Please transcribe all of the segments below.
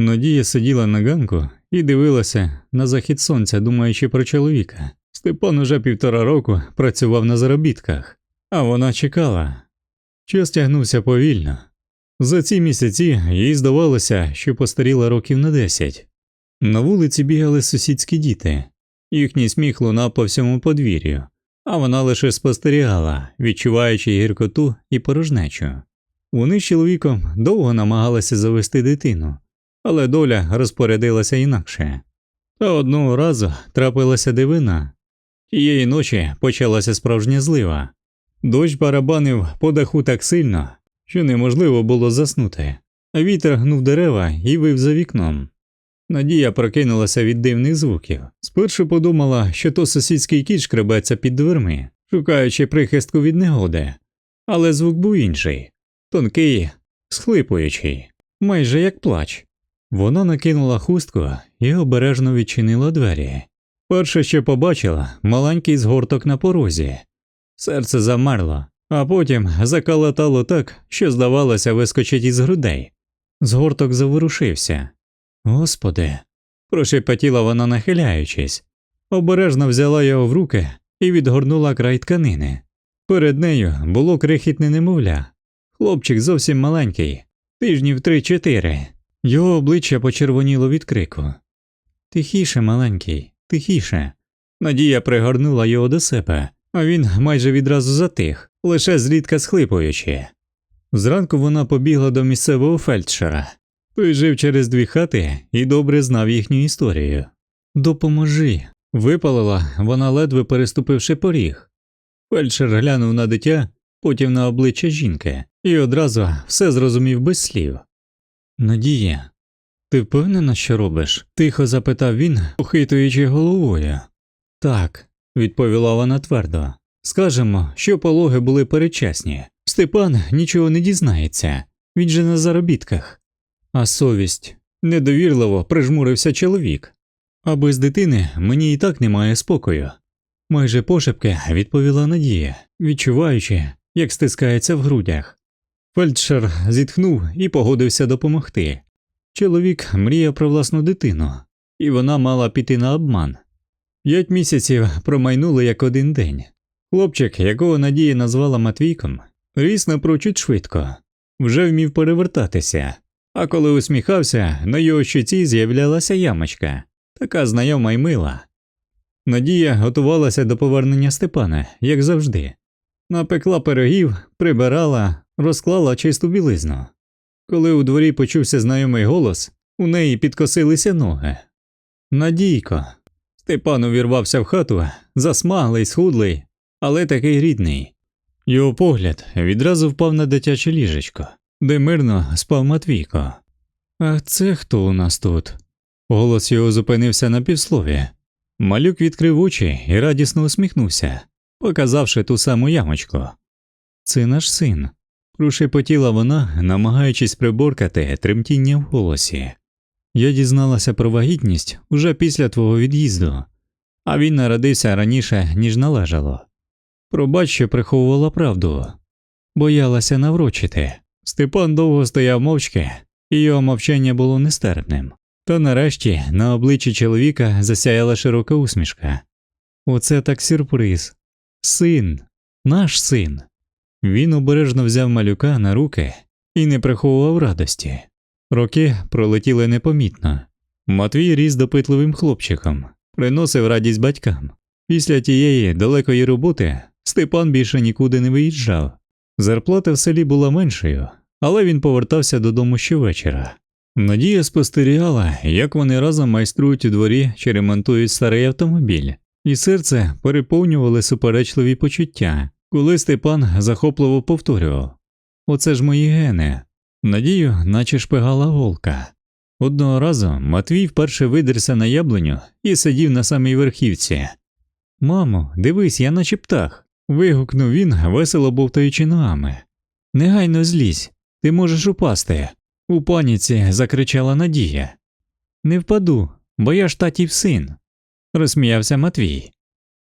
Надія сиділа на ганку і дивилася на захід сонця, думаючи про чоловіка. Степан уже півтора року працював на заробітках, а вона чекала. Час тягнувся повільно. За ці місяці їй здавалося, що постаріла років на десять. На вулиці бігали сусідські діти, їхній сміх лунав по всьому подвір'ю, а вона лише спостерігала, відчуваючи гіркоту і порожнечу. Вони з чоловіком довго намагалися завести дитину, але доля розпорядилася інакше. Та одного разу трапилася дивина. Тієї ночі почалася справжня злива. Дощ барабанив по даху так сильно, що неможливо було заснути, а вітер гнув дерева і вив за вікном. Надія прокинулася від дивних звуків. Спершу подумала, що то сусідський кіт шкребеться під дверми, шукаючи прихистку від негоди, але звук був інший тонкий, схлипуючий, майже як плач. Вона накинула хустку і обережно відчинила двері. Перше, що побачила, маленький згорток на порозі. Серце замерло, а потім закалатало так, що, здавалося, вискочить із грудей. Згорток заворушився. Господи, прошепотіла вона, нахиляючись, обережно взяла його в руки і відгорнула край тканини. Перед нею було крихітне немовля. Хлопчик зовсім маленький, тижнів три-чотири. Його обличчя почервоніло від крику. Тихіше, маленький, тихіше. Надія пригорнула його до себе, а він майже відразу затих, лише зрідка схлипуючи. Зранку вона побігла до місцевого фельдшера. Той жив через дві хати і добре знав їхню історію. Допоможи. випалила вона, ледве переступивши поріг. Фельдшер глянув на дитя, потім на обличчя жінки, і одразу все зрозумів без слів. Надія, ти впевнена, що робиш? тихо запитав він, похитуючи головою. Так, відповіла вона твердо. Скажемо, що пологи були передчасні. Степан нічого не дізнається, він же на заробітках. А совість недовірливо прижмурився чоловік. А без дитини мені і так немає спокою. Майже пошепки відповіла Надія, відчуваючи, як стискається в грудях. Фельдшер зітхнув і погодився допомогти. Чоловік мріяв про власну дитину, і вона мала піти на обман. П'ять місяців промайнули як один день. Хлопчик, якого Надія назвала Матвійком, ріс напрочуд швидко, вже вмів перевертатися, а коли усміхався, на його щоці з'являлася ямочка, така знайома й мила. Надія готувалася до повернення Степана, як завжди. Напекла пирогів, прибирала, розклала чисту білизну. Коли у дворі почувся знайомий голос, у неї підкосилися ноги. Надійко. Степан увірвався в хату, засмаглий, схудлий, але такий рідний. Його погляд відразу впав на дитяче ліжечко, де мирно спав Матвійко. А це хто у нас тут? Голос його зупинився на півслові. Малюк відкрив очі і радісно усміхнувся, показавши ту саму ямочку. Це наш син, прошепотіла вона, намагаючись приборкати тремтіння в голосі. Я дізналася про вагітність уже після твого від'їзду, а він народився раніше, ніж належало. Пробач, що приховувала правду, боялася наврочити. Степан довго стояв мовчки, і його мовчання було нестерпним. Та нарешті на обличчі чоловіка засяяла широка усмішка. Оце так сюрприз. Син, наш син. Він обережно взяв малюка на руки і не приховував радості. Роки пролетіли непомітно. Матвій ріс допитливим хлопчиком, приносив радість батькам. Після тієї далекої роботи Степан більше нікуди не виїжджав. Зарплата в селі була меншою, але він повертався додому щовечора. Надія спостерігала, як вони разом майструють у дворі чи ремонтують старий автомобіль, і серце переповнювали суперечливі почуття, коли Степан захопливо повторював Оце ж мої гени. Надію, наче шпигала голка. Одного разу Матвій вперше видерся на яблуню і сидів на самій верхівці. Мамо, дивись, я наче птах. вигукнув він, весело бовтаючи ногами. Негайно злізь, ти можеш упасти. У паніці закричала Надія. Не впаду, бо я ж татів син, розсміявся Матвій.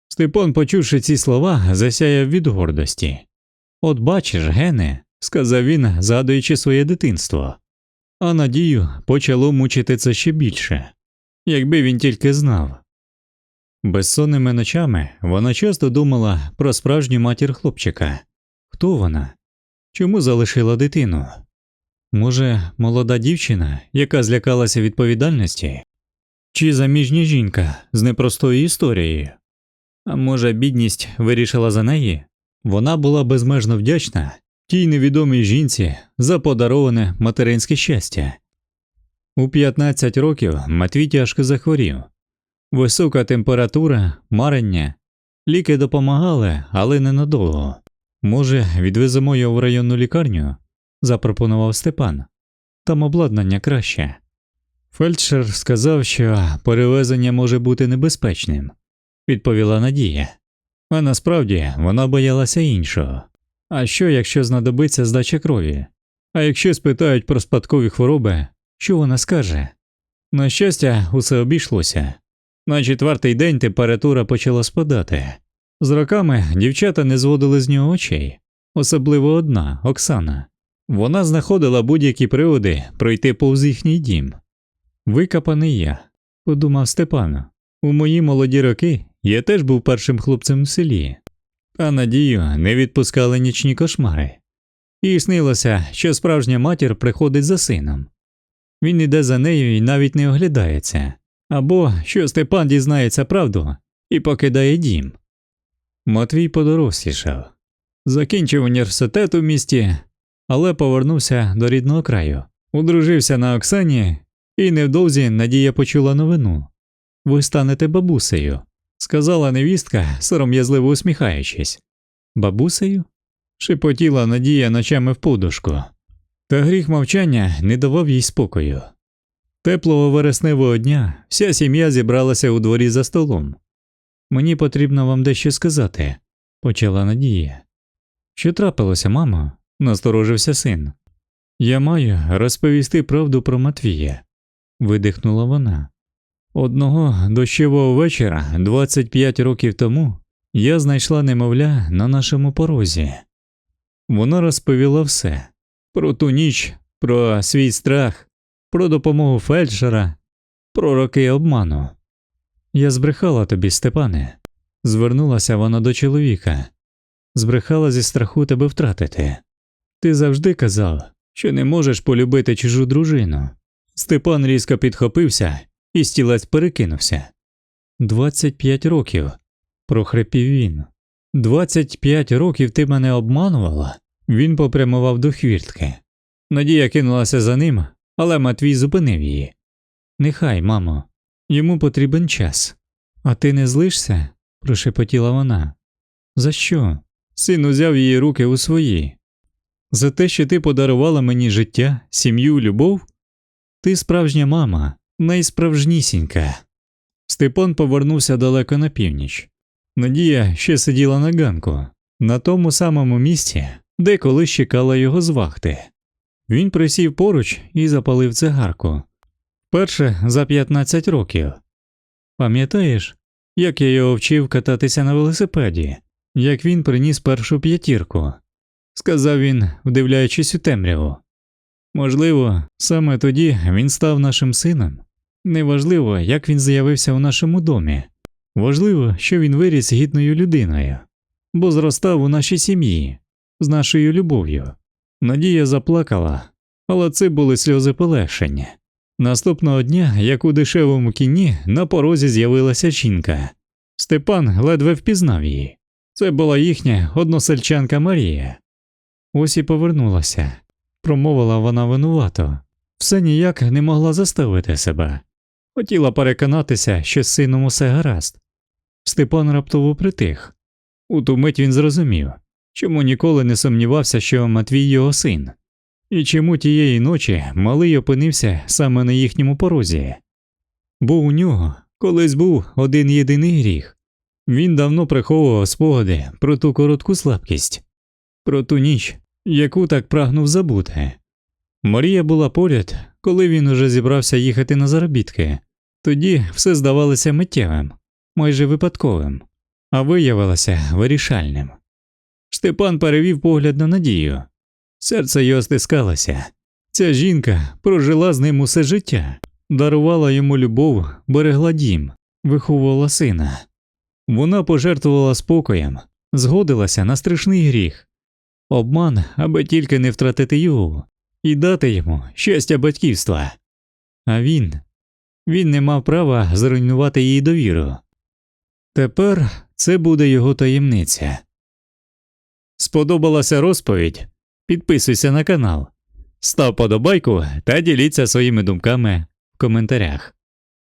Степан, почувши ці слова, засяяв від гордості. От бачиш, Гене, сказав він, згадуючи своє дитинство. а Надію почало мучити це ще більше, якби він тільки знав. Безсонними ночами вона часто думала про справжню матір хлопчика хто вона? Чому залишила дитину? Може, молода дівчина, яка злякалася відповідальності, чи заміжня жінка з непростою історією? А може, бідність вирішила за неї? Вона була безмежно вдячна тій невідомій жінці за подароване материнське щастя. У 15 років Матвій тяжко захворів. Висока температура, марення, ліки допомагали, але ненадовго. Може, відвеземо його в районну лікарню? запропонував Степан. Там обладнання краще. Фельдшер сказав, що перевезення може бути небезпечним, відповіла Надія. А насправді вона боялася іншого. А що, якщо знадобиться здача крові? А якщо спитають про спадкові хвороби, що вона скаже? На щастя, усе обійшлося. На четвертий день температура почала спадати. З роками дівчата не зводили з нього очей, особливо одна Оксана. Вона знаходила будь-які приводи пройти повз їхній дім. Викапаний я, подумав Степан. У мої молоді роки я теж був першим хлопцем в селі, а надію не відпускали нічні кошмари. І снилося, що справжня матір приходить за сином. Він іде за нею і навіть не оглядається, або що Степан дізнається правду і покидає дім. Матвій подорослішав, закінчив університет у місті, але повернувся до рідного краю, одружився на Оксані, і невдовзі Надія почула новину ви станете бабусею, сказала невістка, сором'язливо усміхаючись. Бабусею? шепотіла Надія ночами в подушку. Та гріх мовчання не давав їй спокою. Теплого вересневого дня вся сім'я зібралася у дворі за столом. Мені потрібно вам дещо сказати, почала Надія. Що трапилося, мамо? насторожився син. Я маю розповісти правду про Матвія, видихнула вона. Одного дощового вечора, 25 років тому, я знайшла немовля на нашому порозі. Вона розповіла все про ту ніч, про свій страх, про допомогу фельдшера, про роки обману. Я збрехала тобі, Степане, звернулася вона до чоловіка, збрехала зі страху тебе втратити. Ти завжди казав, що не можеш полюбити чужу дружину. Степан різко підхопився і стілець перекинувся. Двадцять п'ять років, прохрипів він. Двадцять п'ять років ти мене обманувала. Він попрямував до хвіртки. Надія кинулася за ним, але Матвій зупинив її. Нехай, мамо, йому потрібен час. А ти не злишся? прошепотіла вона. За що? Син узяв її руки у свої. За те, що ти подарувала мені життя, сім'ю, любов? Ти справжня мама, найсправжнісінька. Степан повернувся далеко на північ. Надія ще сиділа на ганку, на тому самому місці, де колись чекала його з вахти. Він присів поруч і запалив цигарку. Перше за 15 років. Пам'ятаєш, як я його вчив кататися на велосипеді, як він приніс першу п'ятірку, сказав він, вдивляючись у темряву. Можливо, саме тоді він став нашим сином. Неважливо, як він з'явився у нашому домі, важливо, що він виріс гідною людиною, бо зростав у нашій сім'ї з нашою любов'ю. Надія заплакала, але це були сльози полегшення. Наступного дня, як у дешевому кіні, на порозі з'явилася жінка. Степан ледве впізнав її. Це була їхня односельчанка Марія. Ось і повернулася, промовила вона винувато, все ніяк не могла заставити себе. Хотіла переконатися, що з сином усе гаразд. Степан раптово притих. У ту мить він зрозумів, чому ніколи не сумнівався, що Матвій його син, і чому тієї ночі малий опинився саме на їхньому порозі. Бо у нього колись був один єдиний гріх він давно приховував спогади про ту коротку слабкість, про ту ніч, яку так прагнув забути. Марія була поряд, коли він уже зібрався їхати на заробітки, тоді все здавалося миттєвим, майже випадковим, а виявилося вирішальним. Степан перевів погляд на надію, серце його стискалося. Ця жінка прожила з ним усе життя, дарувала йому любов, берегла дім, виховувала сина. Вона пожертвувала спокоєм, згодилася на страшний гріх, обман, аби тільки не втратити його, і дати йому щастя батьківства. А він, він не мав права зруйнувати її довіру. Тепер це буде його таємниця. Сподобалася розповідь? Підписуйся на канал, став подобайку та діліться своїми думками в коментарях.